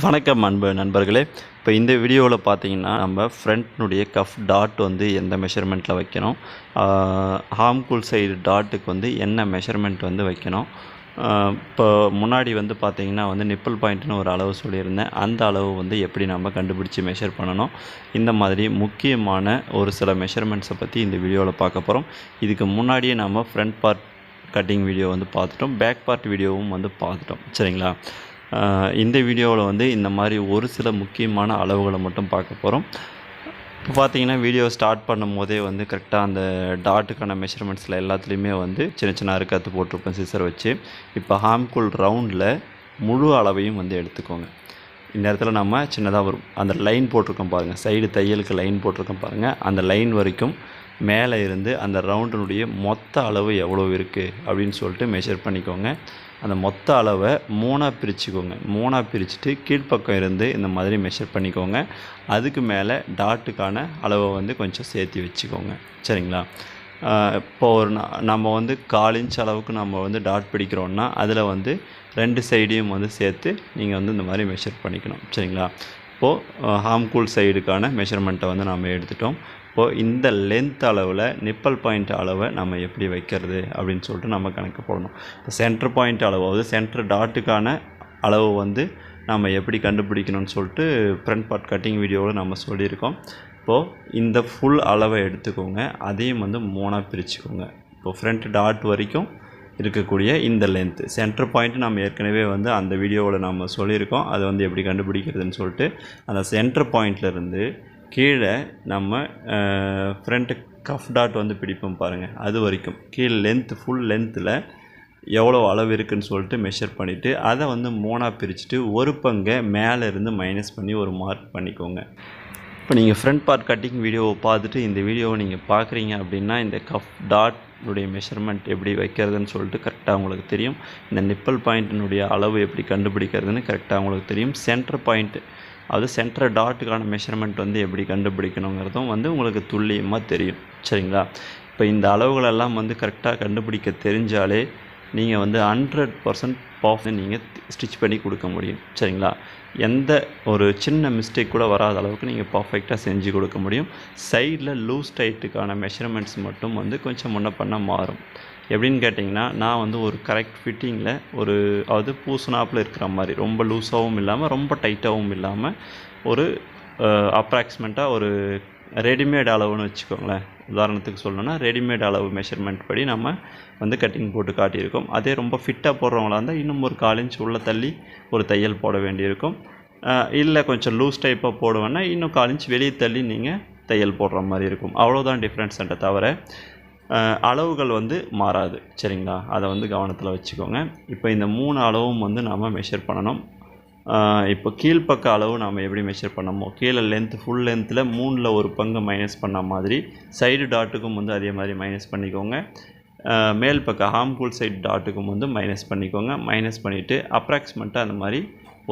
வணக்கம் அன்பு நண்பர்களே. இப்போ இந்த வீடியோவில் பார்த்தீங்கன்னா நம்ம ஃப்ரண்ட்னுடைய கஃப் டாட் வந்து எந்த மெஷர்மெண்ட்டில் வைக்கணும்? ஹாம்குல் சைடு டாட்டுக்கு வந்து என்ன மெஷர்மெண்ட் வந்து வைக்கணும்? இப்போ முன்னாடி வந்து பார்த்திங்கன்னா வந்து நிப்பிள் பாயிண்ட்னு ஒரு அளவு சொல்லியிருந்தேன். அந்த அளவு வந்து எப்படி நம்ம கண்டுபிடிச்சி மெஷர் பண்ணணும்? இந்த மாதிரி முக்கியமான ஒரு சில மெஷர்மெண்ட்ஸை பற்றி இந்த வீடியோவில் பார்க்க போகிறோம் இதுக்கு முன்னாடியே நம்ம ஃப்ரண்ட் பார்ட் கட்டிங் வீடியோ வந்து பார்த்துட்டோம். பேக் பார்ட் வீடியோவும் வந்து பார்த்துட்டோம். சரிங்களா? இந்த வீடியோவில் வந்து இந்த மாதிரி ஒரு சில முக்கியமான அளவுகளை மட்டும் பார்க்க போகிறோம் இப்போ பார்த்தீங்கன்னா வீடியோ ஸ்டார்ட் பண்ணும் போதே வந்து கரெக்டாக அந்த டாட்டுக்கான மெஷர்மெண்ட்ஸில் எல்லாத்துலேயுமே வந்து சின்ன சின்ன அறுக்கத்து போட்டிருப்பேன் சிசர் வச்சு. இப்போ ஹாம்குல் ரவுண்டில் முழு அளவையும் வந்து எடுத்துக்கோங்க. இந்த இடத்துல நம்ம சின்னதாக வரும் அந்த லைன் போட்டிருக்கோம் பாருங்கள் சைடு தையலுக்கு லைன் போட்டிருக்கோம் பாருங்கள் அந்த லைன் வரைக்கும் மேலே இருந்து அந்த ரவுண்டினுடைய மொத்த அளவு எவ்வளோ இருக்குது அப்படின்னு சொல்லிட்டு மெஷர் பண்ணிக்கோங்க. அந்த மொத்த அளவை மூணாக பிரிச்சுக்கோங்க. மூணாக பிரிச்சுட்டு கீழ்ப்பக்கம் இருந்து இந்த மாதிரி மெஷர் பண்ணிக்கோங்க. அதுக்கு மேலே டாட்டுக்கான அளவை வந்து கொஞ்சம் சேர்த்து வச்சுக்கோங்க. சரிங்களா? இப்போ ஒரு நம்ம வந்து கால் இன்ச் அளவுக்கு நம்ம வந்து டாட் பிடிக்கிறோன்னா அதில் வந்து ரெண்டு சைடையும் வந்து சேர்த்து நீங்கள் வந்து இந்த மாதிரி மெஷர் பண்ணிக்கணும். சரிங்களா? இப்போது ஹாம்கூல் சைடுக்கான மெஷர்மெண்ட்டை வந்து நம்ம எடுத்துட்டோம். இப்போது இந்த லென்த் அளவில் நிப்பல் பாயிண்ட் அளவை நம்ம எப்படி வைக்கிறது அப்படின்னு சொல்லிட்டு நம்ம கணக்கு போடணும். இப்போ சென்டர் பாயிண்ட் அளவு அதாவது சென்டர் டாட்டுக்கான அளவு வந்து நம்ம எப்படி கண்டுபிடிக்கணும்னு சொல்லிட்டு ஃப்ரண்ட் பார்ட் கட்டிங் வீடியோவில் நம்ம சொல்லியிருக்கோம். இப்போது இந்த ஃபுல் அளவை எடுத்துக்கோங்க. அதையும் வந்து மூணாக பிரிச்சுக்கோங்க. இப்போ ஃப்ரண்ட் டாட் வரைக்கும் இருக்கக்கூடிய இந்த லென்த்து சென்டர் பாயிண்ட் நம்ம ஏற்கனவே வந்து அந்த வீடியோவில் நம்ம சொல்லியிருக்கோம். அதை வந்து எப்படி கண்டுபிடிக்கிறதுன்னு சொல்லிட்டு அந்த சென்டர் பாயிண்ட்லேருந்து கீழே நம்ம ஃப்ரண்ட்டு கஃப் டாட் வந்து பிடிப்போம் பாருங்கள் அது வரைக்கும். கீழே லென்த் ஃபுல் லென்த்தில் எவ்வளோ அளவு இருக்குன்னு சொல்லிட்டு மெஷர் பண்ணிவிட்டு அதை வந்து மூணாக பிரிச்சுட்டு ஒரு பங்கை மேலே இருந்து மைனஸ் பண்ணி ஒரு மார்க் பண்ணிக்கோங்க. இப்போ நீங்கள் ஃப்ரண்ட் பார்ட் கட்டிங் வீடியோவை பார்த்துட்டு இந்த வீடியோவை நீங்கள் பார்க்குறீங்க அப்படின்னா இந்த கஃப் டாட் உடைய மெஷர்மெண்ட் எப்படி வைக்கிறதுன்னு சொல்லிட்டு கரெக்டாக உங்களுக்கு தெரியும். இந்த நிப்பல் பாயிண்ட்டினுடைய அளவு எப்படி கண்டுபிடிக்கிறதுன்னு கரெக்டாக உங்களுக்கு தெரியும். சென்டர் பாயிண்ட்டு அது சென்டர் டாட்டுக்கான மெஷர்மெண்ட் வந்து எப்படி கண்டுபிடிக்கணுங்கிறதும் வந்து உங்களுக்கு துல்லியமாக தெரியும். சரிங்களா? இப்போ இந்த அளவுகளெல்லாம் வந்து கரெக்டாக கண்டுபிடிக்க தெரிஞ்சாலே நீங்கள் வந்து ஹண்ட்ரட் பர்சன்ட் பாஃப் நீங்கள் ஸ்டிச் பண்ணி கொடுக்க முடியும். சரிங்களா? எந்த ஒரு சின்ன மிஸ்டேக் கூட வராத அளவுக்கு நீங்கள் பர்ஃபெக்டாக செஞ்சு கொடுக்க முடியும். சைடில் லூஸ் டைட்டுக்கான மெஷர்மெண்ட்ஸ் மட்டும் வந்து கொஞ்சம் முன்ன பண்ண மாறும். எப்படின்னு கேட்டிங்கன்னா நான் வந்து ஒரு கரெக்ட் ஃபிட்டிங்கில் ஒரு அது பூசுனாப்பில் இருக்கிற மாதிரி ரொம்ப லூஸாகவும் இல்லாமல் ரொம்ப டைட்டாகவும் இல்லாமல் ஒரு அப்ராக்சிமேட்டாக ஒரு ரெடிமேட் அளவுன்னு வச்சுக்கோங்களேன். உதாரணத்துக்கு சொல்லணும்னா ரெடிமேட் அளவு மெஷர்மெண்ட் படி நம்ம வந்து கட்டிங் போட்டு காட்டியிருக்கோம். அதே ரொம்ப ஃபிட்டாக போடுறவங்களா இருந்தால் இன்னும் ஒரு கால் இன்ச் உள்ளே தள்ளி ஒரு தையல் போட வேண்டியிருக்கும். இல்லை கொஞ்சம் லூஸ் டைப்பாக போடுவேன்னா இன்னும் கால் இன்ச் வெளியே தள்ளி நீங்கள் தையல் போடுற மாதிரி இருக்கும். அவ்வளோதான் டிஃப்ரென்ஸ் தவிர அளவுகள் வந்து மாறாது. சரிங்களா? அதை வந்து கவனத்தில் வச்சுக்கோங்க. இப்போ இந்த மூணு அளவும் வந்து நாம் மெஷர் பண்ணணும். இப்போ கீழ்ப்பக்க அளவு நாம் எப்படி மெஷர் பண்ணமோ கீழே லென்த் ஃபுல் லென்த்தில் மூணில் ஒரு பங்கு மைனஸ் பண்ண மாதிரி சைடு டாட்டுக்கும் வந்து அதே மாதிரி மைனஸ் பண்ணிக்கோங்க. மேல் பக்கம் ஹார்ம்ஃபுல் சைடு டாட்டுக்கும் வந்து மைனஸ் பண்ணிக்கோங்க. மைனஸ் பண்ணிவிட்டு அப்ராக்சிமேட்டாக அந்த மாதிரி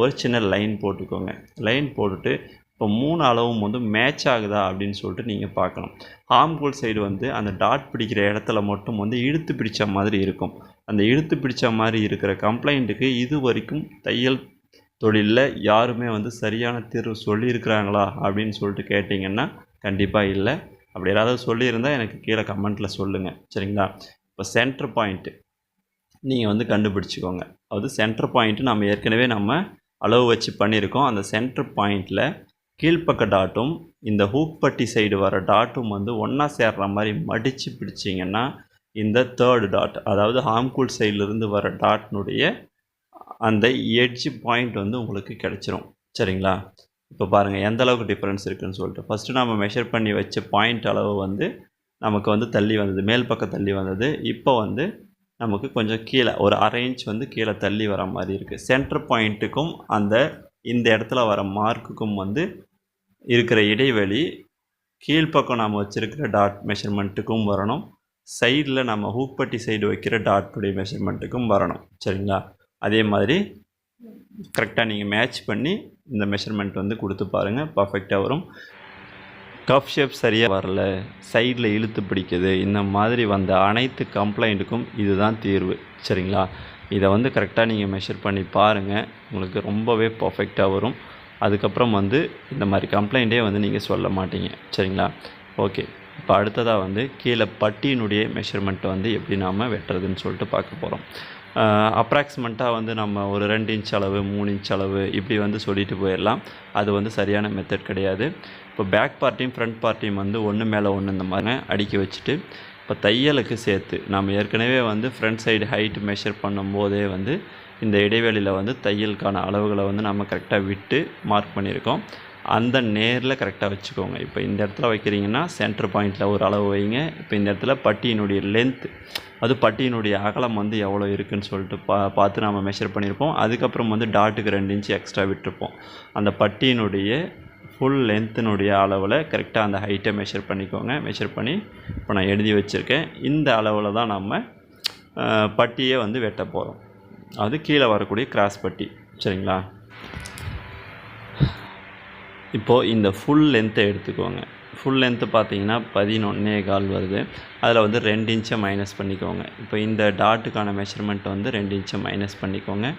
ஒரு சின்ன லைன் போட்டுக்கோங்க. லைன் போட்டுட்டு இப்போ மூணு அளவும் வந்து மேட்ச் ஆகுதா அப்படின்னு சொல்லிட்டு நீங்கள் பார்க்கணும். ஹார்ம்ஃபுல் சைடு வந்து அந்த டாட் பிடிக்கிற இடத்துல மட்டும் வந்து இழுத்து பிடிச்ச மாதிரி இருக்கும். அந்த இழுத்து பிடிச்ச மாதிரி இருக்கிற கம்ப்ளைண்ட்டுக்கு இது வரைக்கும் தையல் தொழிலில் யாருமே வந்து சரியான தீர்வு சொல்லியிருக்கிறாங்களா அப்படின்னு சொல்லிட்டு கேட்டிங்கன்னா கண்டிப்பாக இல்லை. அப்படி யாராவது சொல்லியிருந்தால் எனக்கு கீழே கமெண்ட்டில் சொல்லுங்கள் சரிங்களா? இப்போ சென்டர் பாயிண்ட்டு நீங்கள் வந்து கண்டுபிடிச்சிக்கோங்க. அதாவது சென்டர் பாயிண்ட்டு நம்ம ஏற்கனவே நம்ம அளவு வச்சு பண்ணியிருக்கோம். அந்த சென்டர் பாயிண்ட்டில் கீழ்ப்பக்க டாட்டும் இந்த ஹூக்பட்டி சைடு வர டாட்டும் வந்து ஒன்றா சேர்ற மாதிரி மடித்து பிடிச்சிங்கன்னா இந்த தேர்டு டாட் அதாவது ஹாம்கூல் சைட்லேருந்து வர டாட்னுடைய அந்த எட்ஜ் பாயிண்ட் வந்து உங்களுக்கு கிடச்சிரும். சரிங்களா? இப்போ பாருங்கள் எந்த அளவுக்கு டிஃப்ரென்ஸ் இருக்குதுன்னு சொல்லிட்டு. ஃபஸ்ட்டு நம்ம மெஷர் பண்ணி வச்ச பாயிண்ட் அளவு வந்து நமக்கு வந்து தள்ளி வந்தது மேல் பக்கம் தள்ளி வந்தது. இப்போ வந்து நமக்கு கொஞ்சம் கீழே ஒரு அரை இன்ச் வந்து கீழே தள்ளி வர மாதிரி இருக்குது சென்டர் பாயிண்ட்டுக்கும் அந்த இந்த இடத்துல வர மார்க்குக்கும் வந்து இருக்கிற இடைவெளி கீழ்ப்பக்கம் நாம் வச்சுருக்கிற டாட் மெஷர்மெண்ட்டுக்கும் வரணும். சைடில் நம்ம ஹூப்பட்டி சைடு வைக்கிற டாட்டுடைய மெஷர்மெண்ட்டுக்கும் வரணும். சரிங்களா? அதே மாதிரி கரெக்டாக நீங்கள் மேட்ச் பண்ணி இந்த மெஷர்மெண்ட் வந்து கொடுத்து பாருங்கள் பர்ஃபெக்டாக வரும். கப் ஷேப் சரியாக வரல. சைடில் இழுத்து பிடிக்குது. இந்த மாதிரி வந்த அனைத்து கம்ப்ளைண்ட்டுக்கும் இதுதான் தீர்வு. சரிங்களா? இதை வந்து கரெக்டாக நீங்கள் மெஷர் பண்ணி பாருங்கள் உங்களுக்கு ரொம்பவே பர்ஃபெக்டாக வரும். அதுக்கப்புறம் வந்து இந்த மாதிரி கம்ப்ளைண்ட்டே வந்து நீங்கள் சொல்ல மாட்டீங்க. சரிங்களா? ஓகே இப்போ அடுத்ததாக வந்து கீழே பட்டியினுடைய மெஷர்மெண்ட்டை வந்து எப்படி நாம் வெட்டுறதுன்னு சொல்லிட்டு பார்க்க போகிறோம் அப்ராக்சிமெண்ட்டாக வந்து நம்ம ஒரு ரெண்டு இன்ச் அளவு மூணு இன்ச் அளவு இப்படி வந்து சொல்லிட்டு போயிடலாம். அது வந்து சரியான மெத்தட் கிடையாது. இப்போ பேக் பார்ட்டியும் ஃப்ரண்ட் பார்ட்டியும் வந்து ஒன்று மேலே ஒன்று இந்த மாதிரி அடுக்கி வச்சுட்டு இப்போ தையலுக்கு சேர்த்து நம்ம ஏற்கனவே வந்து ஃப்ரண்ட் சைடு ஹைட் மெஷர் பண்ணும்போதே வந்து இந்த இடைவெளியில் வந்து தையலுக்கான அளவுகளை வந்து நம்ம கரெக்டாக விட்டு மார்க் பண்ணியிருக்கோம். அந்த நேரில் கரெக்டாக வச்சுக்கோங்க. இப்போ இந்த இடத்துல வைக்கிறீங்கன்னா சென்டர் பாயிண்டில் ஒரு அளவு வைங்க. இப்போ இந்த இடத்துல பட்டியினுடைய லென்த் அது பட்டியினுடைய அகலம் வந்து எவ்வளோ இருக்குன்னு சொல்லிட்டு பா பார்த்து நம்ம மெஷர் பண்ணியிருப்போம். அதுக்கப்புறம் வந்து டாட்டுக்கு ரெண்டு இன்ச்சு எக்ஸ்ட்ரா விட்டுருப்போம். அந்த பட்டியினுடைய ஃபுல் லென்த்தினுடைய அளவில் கரெக்டாக அந்த ஹைட்டை மெஷர் பண்ணிக்கோங்க. மெஷர் பண்ணி இப்போ நான் எழுதி வச்சுருக்கேன். இந்த அளவில் தான் நம்ம பட்டியை வந்து வெட்ட போகிறோம் அது கீழே வரக்கூடிய கிராஸ் பட்டி சரிங்களா? இப்போது இந்த ஃபுல் லென்த்தை எடுத்துக்கோங்க. ஃபுல் லென்த்து பார்த்தீங்கன்னா பதினொன்னே கால் வருது. அதில் வந்து ரெண்டு இன்ச்சை மைனஸ் பண்ணிக்கோங்க. இப்போ இந்த டாட்டுக்கான மெஷர்மெண்ட் வந்து ரெண்டு இன்ச்சை மைனஸ் பண்ணிக்கோங்க.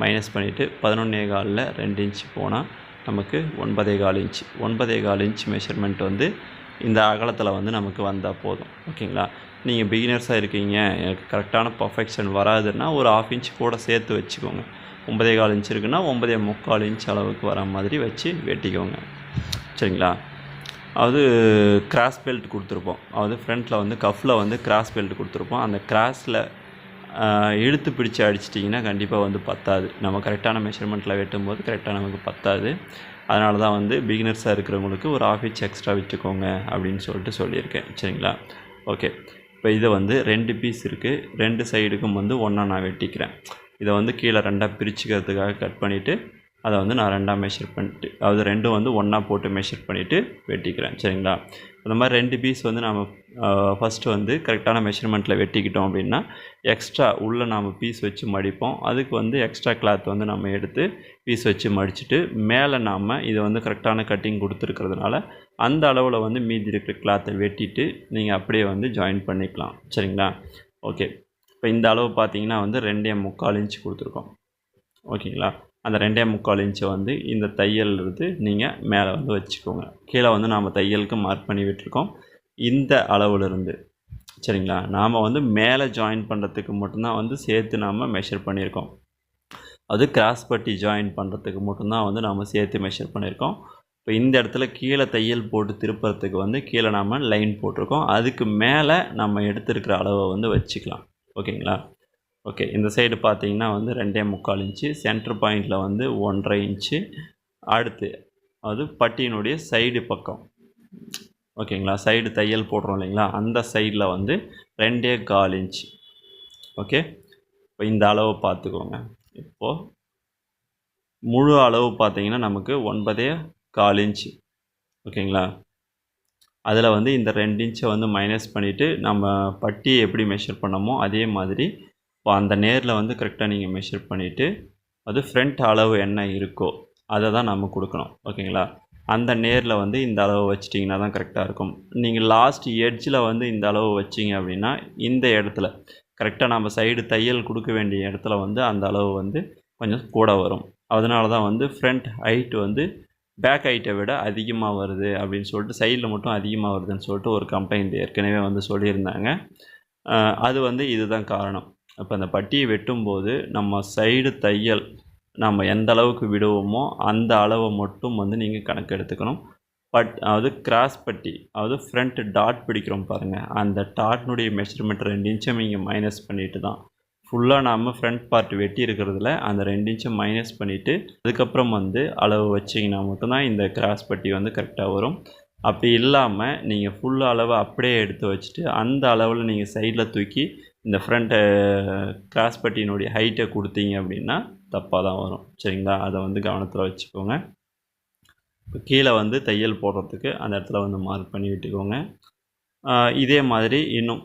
மைனஸ் பண்ணிவிட்டு பதினொன்னே காலில் ரெண்டு இன்ச் போனால் நமக்கு ஒன்பதே கால் இன்ச். ஒன்பதே கால் இன்ச் மெஷர்மெண்ட் வந்து இந்த அகலத்தில் வந்து நமக்கு வந்தால் போதும். ஓகேங்களா? நீங்கள் பிகினர்ஸாக இருக்கீங்க. எனக்கு கரெக்டான பர்ஃபெக்ஷன் வராதுன்னா ஒரு ஆஃப் இன்ச் கூட சேர்த்து வச்சுக்கோங்க. ஒன்பதே கால் இன்ச் இருக்குன்னா ஒன்பதே முக்கால் இன்ச் அளவுக்கு வர மாதிரி வச்சு வெட்டிக்கோங்க. சரிங்களா? அது கிராஸ் பெல்ட் கொடுத்துருப்போம். அதாவது ஃப்ரண்ட்டில் வந்து கஃப்பில் வந்து கிராஸ் பெல்ட் கொடுத்துருப்போம். அந்த கிராஸில் இழுத்து பிடிச்சி அடிச்சிட்டிங்கன்னா கண்டிப்பாக வந்து பத்தாது. நம்ம கரெக்டான மெஷர்மெண்ட்டில் வெட்டும்போது கரெக்டாக நமக்கு பத்தாது. அதனால தான் வந்து பிகினர்ஸாக இருக்கிறவங்களுக்கு ஒரு ஆஃப் இன்ச் எக்ஸ்ட்ரா விட்டுக்கோங்க அப்படின்னு சொல்லிட்டு சொல்லியிருக்கேன். சரிங்களா? ஓகே இப்போ இதை வந்து ரெண்டு பீஸ் இருக்குது ரெண்டு சைடுக்கும் வந்து ஒன்றா நான் வெட்டிக்கிறேன். இதை வந்து கீழே ரெண்டாக பிரிச்சுக்கிறதுக்காக கட் பண்ணிவிட்டு அதை வந்து நான் ரெண்டாக மெஷர் பண்ணிட்டு அதாவது ரெண்டும் வந்து ஒன்றா போட்டு மெஷர் பண்ணிவிட்டு வெட்டிக்கிறேன். சரிங்களா? அந்த மாதிரி ரெண்டு பீஸ் வந்து நம்ம ஃபஸ்ட்டு வந்து கரெக்டான மெஷர்மெண்ட்டில் வெட்டிக்கிட்டோம் அப்படின்னா எக்ஸ்ட்ரா உள்ளே நாம் பீஸ் வச்சு மடிப்போம். அதுக்கு வந்து எக்ஸ்ட்ரா கிளாத் வந்து நம்ம எடுத்து பீஸ் வச்சு மடிச்சுட்டு மேலே நாம் இதை வந்து கரெக்டான கட்டிங் கொடுத்துருக்கிறதுனால அந்த அளவில் வந்து மீதி இருக்கிற கிளாத்தை வெட்டிட்டு நீங்கள் அப்படியே வந்து ஜாயின் பண்ணிக்கலாம். சரிங்களா? ஓகே இப்போ இந்த அளவு பார்த்தீங்கன்னா வந்து ரெண்டே முக்கால் இன்ச் கொடுத்துருக்கோம். ஓகேங்களா அந்த ரெண்டே முக்கால் இன்ச்சை வந்து இந்த தையல் இருந்து நீங்கள் மேலே வந்து வச்சுக்கோங்க. கீழே வந்து நாம் தையலுக்கு மார்க் பண்ணி விட்டுருக்கோம். இந்த அளவுலேருந்து சரிங்களா? நாம் வந்து மேலே ஜாயின் பண்ணுறதுக்கு மட்டும்தான் வந்து சேர்த்து நாம் மெஷர் பண்ணியிருக்கோம். அது கிராஸ் பட்டி ஜாயின் பண்ணுறதுக்கு மட்டும்தான் வந்து நாம் சேர்த்து மெஷர் பண்ணியிருக்கோம். இப்போ இந்த இடத்துல கீழே தையல் போட்டு திருப்புறதுக்கு வந்து கீழே நாம் லைன் போட்டிருக்கோம். அதுக்கு மேலே நம்ம எடுத்திருக்கிற அளவை வந்து வச்சுக்கலாம். ஓகேங்களா? ஓகே இந்த சைடு பார்த்தீங்கன்னா வந்து ரெண்டே முக்கால் இன்ச்சு சென்டர் பாயிண்டில் வந்து ஒன்றரை இன்ச்சு. அடுத்து அது பட்டியினுடைய சைடு பக்கம். ஓகேங்களா? சைடு தையல் போடுறோம் இல்லைங்களா? அந்த சைடில் வந்து ரெண்டே கால் இன்ச் ஓகே? இப்போ இந்த அளவு பார்த்துக்கோங்க. இப்போது முழு அளவு பார்த்தீங்கன்னா நமக்கு ஒன்பதே கால் இன்ச்சு. ஓகேங்களா? அதில் வந்து இந்த ரெண்டு இன்ச்சை வந்து மைனஸ் பண்ணிவிட்டு நம்ம பட்டியை எப்படி மெஷர் பண்ணமோ அதே மாதிரி அந்த நேரில் வந்து கரெக்டாக நீங்கள் மெஷர் பண்ணிவிட்டு அது ஃப்ரண்ட் அளவு என்ன இருக்கோ அதை தான் நம்ம கொடுக்கணும். ஓகேங்களா? அந்த நேரில் வந்து இந்த அளவு வச்சிட்டிங்கன்னா தான் கரெக்டாக இருக்கும். நீங்கள் லாஸ்ட் எட்ஜில் வந்து இந்த அளவு வச்சிங்க அப்படின்னா இந்த இடத்துல கரெக்டாக நம்ம சைடு தையல் கொடுக்க வேண்டிய இடத்துல வந்து அந்த அளவு வந்து கொஞ்சம் கூட வரும். அதனால தான் வந்து ஃப்ரண்ட் ஹைட் வந்து பேக் ஹைட்டை விட அதிகமாக வருது அப்படின்னு சொல்லிட்டு சைடில் மட்டும் அதிகமாக வருதுன்னு சொல்லிட்டு ஒரு கம்ப்ளைண்ட் ஏற்கனவே வந்து சொல்லியிருந்தாங்க. அது வந்து இதுதான் காரணம். அப்போ அந்த பட்டியை வெட்டும்போது நம்ம சைடு தையல் நம்ம எந்த அளவுக்கு விடுவோமோ அந்த அளவை மட்டும் வந்து நீங்கள் கணக்கு எடுத்துக்கணும். பட் அதாவது கிராஸ் பட்டி அதாவது ஃப்ரண்ட் டாட் பிடிக்கிறோம் பாருங்கள் அந்த டாட்னுடைய மெஷர்மெண்ட் ரெண்டு இன்ச்சை நீங்கள் மைனஸ் பண்ணிட்டு தான். ஃபுல்லாக நாம் ஃப்ரண்ட் பார்ட் வெட்டி இருக்கிறதுல அந்த ரெண்டு இன்ச்சை மைனஸ் பண்ணிவிட்டு அதுக்கப்புறம் வந்து அளவு வச்சிங்கன்னா மட்டும்தான் இந்த கிராஸ் பட்டி வந்து கரெக்டாக வரும். அப்படி இல்லாமல் நீங்கள் ஃபுல் அளவை அப்படியே எடுத்து வச்சுட்டு அந்த அளவில் நீங்கள் சைடில் தூக்கி இந்த ஃப்ரண்ட்டு கிராஸ் பட்டியினுடைய ஹைட்டை கொடுத்தீங்க அப்படின்னா தப்பாக தான் வரும். சரிங்களா? அதை வந்து கவனத்தில் வச்சுக்கோங்க. இப்போ கீழே வந்து தையல் போடுறதுக்கு அந்த இடத்துல வந்து மார்க் பண்ணி விட்டுக்கோங்க. இதே மாதிரி இன்னும்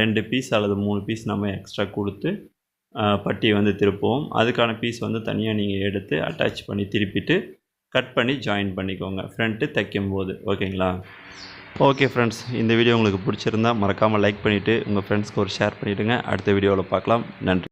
ரெண்டு பீஸ் அல்லது மூணு பீஸ் நம்ம எக்ஸ்ட்ரா கொடுத்து பட்டியை வந்து திருப்புவோம். அதுக்கான பீஸ் வந்து தனியாக நீங்கள் எடுத்து அட்டாச் பண்ணி திருப்பிட்டு கட் பண்ணி ஜாயின் பண்ணிக்கோங்க. ஃப்ரண்ட்டு தைக்கும் போது ஓகேங்களா? ஓகே ஃப்ரெண்ட்ஸ் இந்த வீடியோ உங்களுக்கு பிடிச்சிருந்தா மறக்காமல் லைக் பண்ணிவிட்டு உங்கள் ஃப்ரெண்ட்ஸ்க்கு ஒரு ஷேர் பண்ணிவிடுங்க அடுத்த வீடியோவில் பார்க்கலாம். நன்றி.